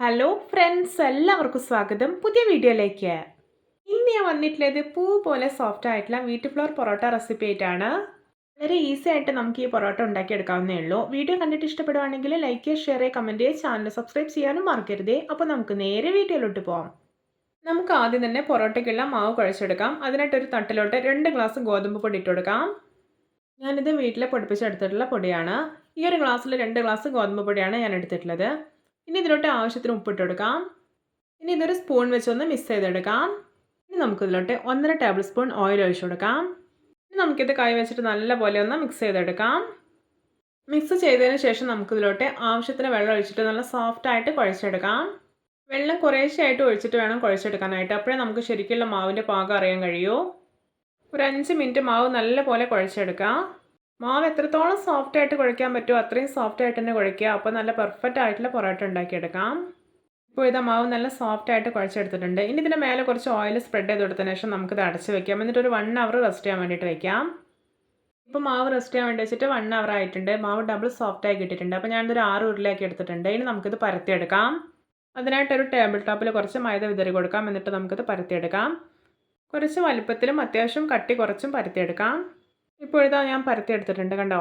Hello friends എല്ലാവർക്കും സ്വാഗതം. പുതിയ വീഡിയോയിലേക്ക്. ഇന്ന് ഞാൻ വന്നിട്ടുള്ളത് പൂ പോലെ സോഫ്റ്റ് ആയിട്ടുള്ള വീറ്റ് ഫ്ലോർ പൊറോട്ട റെസിപ്പി ആയിട്ടാണ്. വളരെ ഈസി ആയിട്ട് നമുക്ക് ഈ പൊറോട്ട ഉണ്ടാക്കിയെടുക്കാവുന്നേ ഉള്ളൂ. വീഡിയോ കണ്ടിട്ട് ഇഷ്ടപ്പെടുവാണെങ്കിൽ ലൈക്ക് ഷെയർ കമന്റ് ചെയ്യുക ചാനൽ സബ്സ്ക്രൈബ് ചെയ്യാനും മറക്കരുതേ. അപ്പോൾ നമുക്ക് നേരെ വീഡിയോയിലോട്ട് പോകാം നമുക്ക് ആദ്യം തന്നെ പൊറോട്ടയ്ക്കുള്ള മാവ് കുഴച്ചെടുക്കാം. അതിനായിട്ട് ഒരു തട്ടിലോട്ട് രണ്ട് ഗ്ലാസ് ഗോതമ്പ് പൊടി ഇട്ട് ഞാനിത് വീട്ടിൽ പൊടിപ്പിച്ചെടുത്തിട്ടുള്ള പൊടിയാണ്. ഈ ഒരു ഗ്ലാസ്സിൽ രണ്ട് ഗ്ലാസ് ഗോതമ്പ് പൊടിയാണ് ഞാൻ എടുത്തിട്ടുള്ളത്. ഇനി ഇതിലോട്ട് ആവശ്യത്തിന് ഉപ്പിട്ട് കൊടുക്കാം. ഇനി ഇതൊരു സ്പൂൺ വെച്ചൊന്ന് മിക്സ് ചെയ്തെടുക്കാം. ഇനി നമുക്കിതിലോട്ട് ഒന്നര ടേബിൾ സ്പൂൺ ഓയിൽ ഒഴിച്ചു കൊടുക്കാം. ഇനി നമുക്കിത് കൈ വെച്ചിട്ട് നല്ലപോലെ ഒന്ന് മിക്സ് ചെയ്തെടുക്കാം. മിക്സ് ചെയ്തതിന് ശേഷം നമുക്കിതിലോട്ട് ആവശ്യത്തിന് വെള്ളം ഒഴിച്ചിട്ട് നല്ല സോഫ്റ്റായിട്ട് കുഴച്ചെടുക്കാം. വെള്ളം കുറേശ്ശെയായിട്ട് ഒഴിച്ചിട്ട് വേണം കുഴച്ചെടുക്കാനായിട്ട്. അപ്പോഴേ നമുക്ക് ശരിക്കുള്ള മാവിന്റെ പാകം അറിയാൻ കഴിയൂ. ഒരു അഞ്ച് മിനിറ്റ് മാവ് നല്ലപോലെ കുഴച്ചെടുക്കാം. മാവ് എത്രത്തോളം സോഫ്റ്റ് ആയിട്ട് കുഴയ്ക്കാൻ പറ്റുമോ അത്രയും സോഫ്റ്റ് ആയിട്ട് തന്നെ കുഴയ്ക്കുക. അപ്പോൾ നല്ല പെർഫെക്റ്റ് ആയിട്ടുള്ള പൊറോട്ട ഉണ്ടാക്കിയെടുക്കാം. ഇപ്പോൾ ഇതാ മാവ് നല്ല സോഫ്റ്റ് ആയിട്ട് കുഴച്ചെടുത്തിട്ടുണ്ട്. ഇനി ഇതിന്റെ മേലെ കുറച്ച് ഓയിൽ സ്പ്രെഡ് ചെയ്ത് കൊടുത്തതിന് ശേഷം നമുക്കിത് അടച്ച് വെക്കാം. എന്നിട്ട് ഒരു വൺ അവർ റെസ്റ്റ് ചെയ്യാൻ വേണ്ടിയിട്ട് വെക്കാം. ഇപ്പോൾ മാവ് റെസ്റ്റ് ചെയ്യാൻ വേണ്ടി വെച്ചിട്ട് വൺ അവർ ആയിട്ടുണ്ട്. മാവ് ഡബിൾ സോഫ്റ്റ് ആയി കിട്ടിയിട്ടുണ്ട്. അപ്പോൾ ഞാനിതൊരു ആറ് ഉരുളയാക്കി എടുത്തിട്ടുണ്ട്. ഇനി നമുക്കിത് പരത്തിയെടുക്കാം. അതിനായിട്ടൊരു ടേബിൾ ടോപ്പിൽ കുറച്ച് മൈദ വിതറി കൊടുക്കാം. എന്നിട്ട് നമുക്കിത് പരത്തിയെടുക്കാം. കുറച്ച് വലുപ്പത്തിലും അത്യാവശ്യം കട്ടി കുറച്ചും പരത്തിയെടുക്കാം. ഇപ്പോൾ ഇതാ ഞാൻ പരത്തിയെടുത്തിട്ടുണ്ട് കണ്ടോ?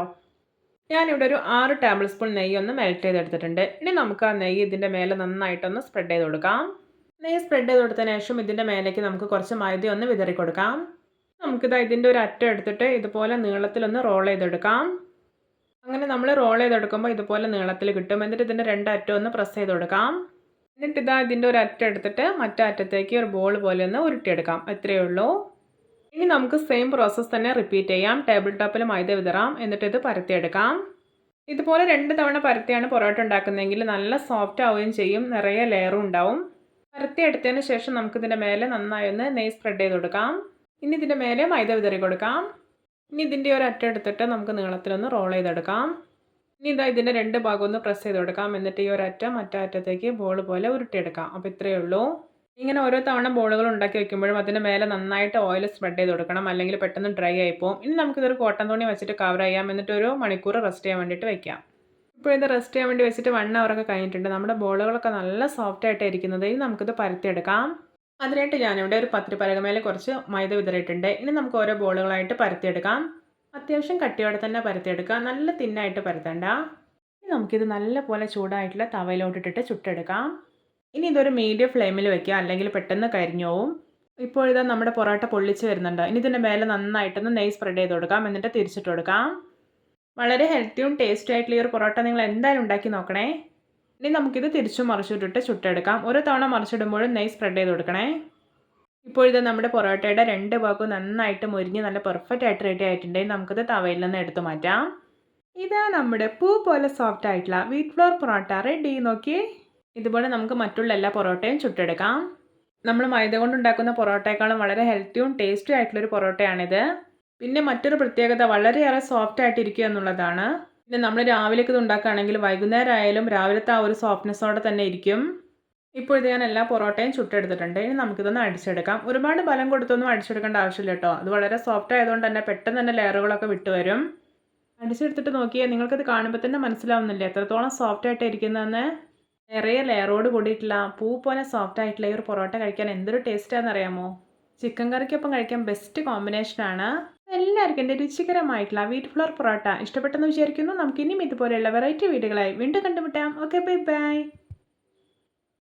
ഞാനിവിടെ ഒരു ആറ് ടേബിൾ സ്പൂൺ നെയ്യ് ഒന്ന് മെൽറ്റ് ചെയ്തെടുത്തിട്ടുണ്ട്. ഇനി നമുക്ക് ആ നെയ്യ് ഇതിന്റെ മേലെ നന്നായിട്ടൊന്ന് സ്പ്രെഡ് ചെയ്ത് കൊടുക്കാം. നെയ്യ് സ്പ്രെഡ് ചെയ്ത് കൊടുത്തതിന് ശേഷം ഇതിന്റെ മേലേക്ക് നമുക്ക് കുറച്ച് മൈദ ഒന്ന് വിതറി കൊടുക്കാം. നമുക്കിതാ ഇതിന്റെ ഒരു അറ്റം എടുത്തിട്ട് ഇതുപോലെ നീളത്തിലൊന്ന് റോൾ ചെയ്തെടുക്കാം. അങ്ങനെ നമ്മൾ റോൾ ചെയ്തെടുക്കുമ്പോൾ ഇതുപോലെ നീളത്തിൽ കിട്ടും. എന്നിട്ട് ഇതിന്റെ രണ്ട് അറ്റം ഒന്ന് പ്രസ് ചെയ്ത് കൊടുക്കാം. എന്നിട്ട് ഇതാ ഇതിന്റെ ഒരു അറ്റം എടുത്തിട്ട് മറ്റേ അറ്റത്തേക്ക് ഒരു ബോൾ പോലെ ഒന്ന് ഉരുട്ടിയെടുക്കാം. എത്രയേ ഉള്ളൂ. ഇനി നമുക്ക് സെയിം പ്രോസസ്സ് തന്നെ റിപ്പീറ്റ് ചെയ്യാം. ടേബിൾ ടോപ്പിൽ മൈദ വിതറാം. എന്നിട്ട് ഇത് പരത്തിയെടുക്കാം. ഇതുപോലെ രണ്ട് തവണ പരത്തിയാണ് പൊറോട്ട ഉണ്ടാക്കുന്നതെങ്കിൽ നല്ല സോഫ്റ്റ് ആവുകയും ചെയ്യും. നിറയെ ലെയറും ഉണ്ടാവും. പരത്തിയെടുത്തതിന് ശേഷം നമുക്കിതിന്റെ മേലെ നന്നായി ഒന്ന് നെയ് സ്പ്രെഡ് ചെയ്ത് കൊടുക്കാം. ഇനി ഇതിന്റെ മേലെ മൈദ വിതറി കൊടുക്കാം. ഇനി ഇതിന്റെ ഒരു അറ്റം എടുത്തിട്ട് നമുക്ക് നീളത്തിലൊന്ന് റോൾ ചെയ്തെടുക്കാം. ഇനി ഇതാ ഇതിന്റെ രണ്ട് ഭാഗം ഒന്ന് പ്രസ് ചെയ്ത് കൊടുക്കാം. എന്നിട്ട് ഈ ഒരു അറ്റം മറ്റേ അറ്റത്തേക്ക് ബോൾ പോലെ ഉരുട്ടിയെടുക്കാം. അപ്പോൾ ഇത്രയേ ഉള്ളൂ. ഇങ്ങനെ ഓരോ തവണ ബോളുകൾ ഉണ്ടാക്കി വെക്കുമ്പോഴും അതിന്റെ മേലെ നന്നായിട്ട് ഓയിൽ സ്പ്രെഡ് ചെയ്ത് കൊടുക്കണം. അല്ലെങ്കിൽ പെട്ടെന്ന് ഡ്രൈ ആയി പോകും ഇനി നമുക്കിതൊരു കോട്ടൺ തുണി വെച്ചിട്ട് കവർ ചെയ്യാം. എന്നിട്ട് ഒരു മണിക്കൂർ റെസ്റ്റ് ചെയ്യാൻ വേണ്ടിയിട്ട് വെക്കാം. ഇപ്പോൾ ഇത് റെസ്റ്റ് ചെയ്യാൻ വേണ്ടി വെച്ചിട്ട് വൺ അവറൊക്കെ കഴിഞ്ഞിട്ടുണ്ട്. നമ്മുടെ ബോളുകളൊക്കെ നല്ല സോഫ്റ്റ് ആയിട്ട് ഇരിക്കുന്നത്. ഇനി നമുക്കിത് പരത്തിയെടുക്കാം. അതിനായിട്ട് ഞാനിവിടെ ഒരു പത്തിരി പലകമേൽ കുറച്ച് മൈദ വിതറിയിട്ടുണ്ട്. ഇനി നമുക്ക് ഓരോ ബോളുകളായിട്ട് പരത്തിയെടുക്കാം. അത്യാവശ്യം കട്ടിയോടെ തന്നെ പരത്തിയെടുക്കുക. നല്ല തിന്നായിട്ട് പരത്തണ്ട. ഇനി നമുക്കിത് നല്ലപോലെ ചൂടായിട്ടുള്ള തവയിലോട്ടിട്ടിട്ട് ചുട്ടെടുക്കാം. ഇനി ഇതൊരു മീഡിയം ഫ്ലെയിമിൽ വെക്കുക. അല്ലെങ്കിൽ പെട്ടെന്ന് കരിഞ്ഞു പോവും ഇപ്പോൾ ഇതാ നമ്മുടെ പൊറോട്ട പൊള്ളിച്ച് വരുന്നുണ്ട്. ഇനി ഇതിന്റെ മേലെ നന്നായിട്ടൊന്ന് നെയ് സ്പ്രെഡ് ചെയ്ത് കൊടുക്കാം. എന്നിട്ട് തിരിച്ചിട്ട് കൊടുക്കാം. വളരെ ഹെൽത്തിയും ടേസ്റ്റി ആയിട്ടുള്ള ഈ ഒരു പൊറോട്ട നിങ്ങൾ എന്തായാലും ഉണ്ടാക്കി നോക്കണേ. ഇനി നമുക്കിത് തിരിച്ചു മറിച്ചിട്ടിട്ട് ചുട്ടെടുക്കാം. ഒരു തവണ മറിച്ചിടുമ്പോഴും നെയ് സ്പ്രെഡ് ചെയ്ത് കൊടുക്കണേ. ഇപ്പോൾ ഇത് നമ്മുടെ പൊറോട്ടയുടെ രണ്ട് ഭാഗവും നന്നായിട്ട് മുരിഞ്ഞ് നല്ല പെർഫെക്റ്റ് ആയിട്ട് റെഡി ആയിട്ടുണ്ടെങ്കിൽ നമുക്കിത് തവയിൽ നിന്ന് എടുത്തു മാറ്റാം. ഇതാ നമ്മുടെ പൂ പോലെ സോഫ്റ്റ് ആയിട്ടുള്ള വീറ്റ് ഫ്ലോർ പൊറോട്ട റെഡി നോക്കി ഇതുപോലെ നമുക്ക് മറ്റുള്ള എല്ലാ പൊറോട്ടയും ചുട്ടെടുക്കാം. നമ്മൾ മൈദ കൊണ്ടുണ്ടാക്കുന്ന പൊറോട്ടയെക്കാളും വളരെ ഹെൽത്തിയും ടേസ്റ്റി ആയിട്ടുള്ളൊരു പൊറോട്ടയാണിത്. പിന്നെ മറ്റൊരു പ്രത്യേകത വളരെയേറെ സോഫ്റ്റ് ആയിട്ടിരിക്കുക എന്നുള്ളതാണ്. പിന്നെ നമ്മൾ രാവിലേക്ക് ഇത് ഉണ്ടാക്കുകയാണെങ്കിൽ വൈകുന്നേരം ആയാലും രാവിലത്തെ ആ ഒരു സോഫ്റ്റ്നെസ്സോടെ തന്നെ ഇരിക്കും. ഇപ്പോൾ ഇത് ഞാൻ എല്ലാ പൊറോട്ടയും ചുട്ടെടുത്തിട്ടുണ്ട്. ഇനി നമുക്കിതൊന്ന് അടിച്ചെടുക്കാം. ഒരുപാട് ബലം കൊടുത്തൊന്നും അടിച്ചെടുക്കേണ്ട ആവശ്യമില്ല കേട്ടോ. അത് വളരെ സോഫ്റ്റ് ആയതുകൊണ്ട് തന്നെ പെട്ടെന്ന് തന്നെ ലെയറുകളൊക്കെ വിട്ടുവരും അടിച്ചെടുത്തിട്ട് നോക്കിയാൽ നിങ്ങൾക്കത് കാണുമ്പോൾ തന്നെ മനസ്സിലാവുന്നില്ല? എത്രത്തോളം സോഫ്റ്റ് ആയിട്ട് ഇരിക്കുന്നതെന്ന്? നിറയെ ലെയറോട് കൂടിയിട്ടുള്ള പൂ പോലെ സോഫ്റ്റ് ആയിട്ടുള്ള ഈ ഒരു പൊറോട്ട കഴിക്കാൻ എന്തൊരു ടേസ്റ്റാണെന്ന് അറിയാമോ ചിക്കൻ കറിക്കൊപ്പം കഴിക്കാൻ ബെസ്റ്റ് കോമ്പിനേഷൻ ആണ്. എല്ലാവർക്കും എന്റെ രുചികരമായിട്ടുള്ള വീറ്റ് ഫ്ലോർ പൊറോട്ട ഇഷ്ടപ്പെട്ടെന്ന് വിചാരിക്കുന്നു. നമുക്ക് ഇനിയും ഇതുപോലെയുള്ള വെറൈറ്റി വീഡിയോകളായി വീണ്ടും കണ്ടുമുട്ടാം. Okay bye bye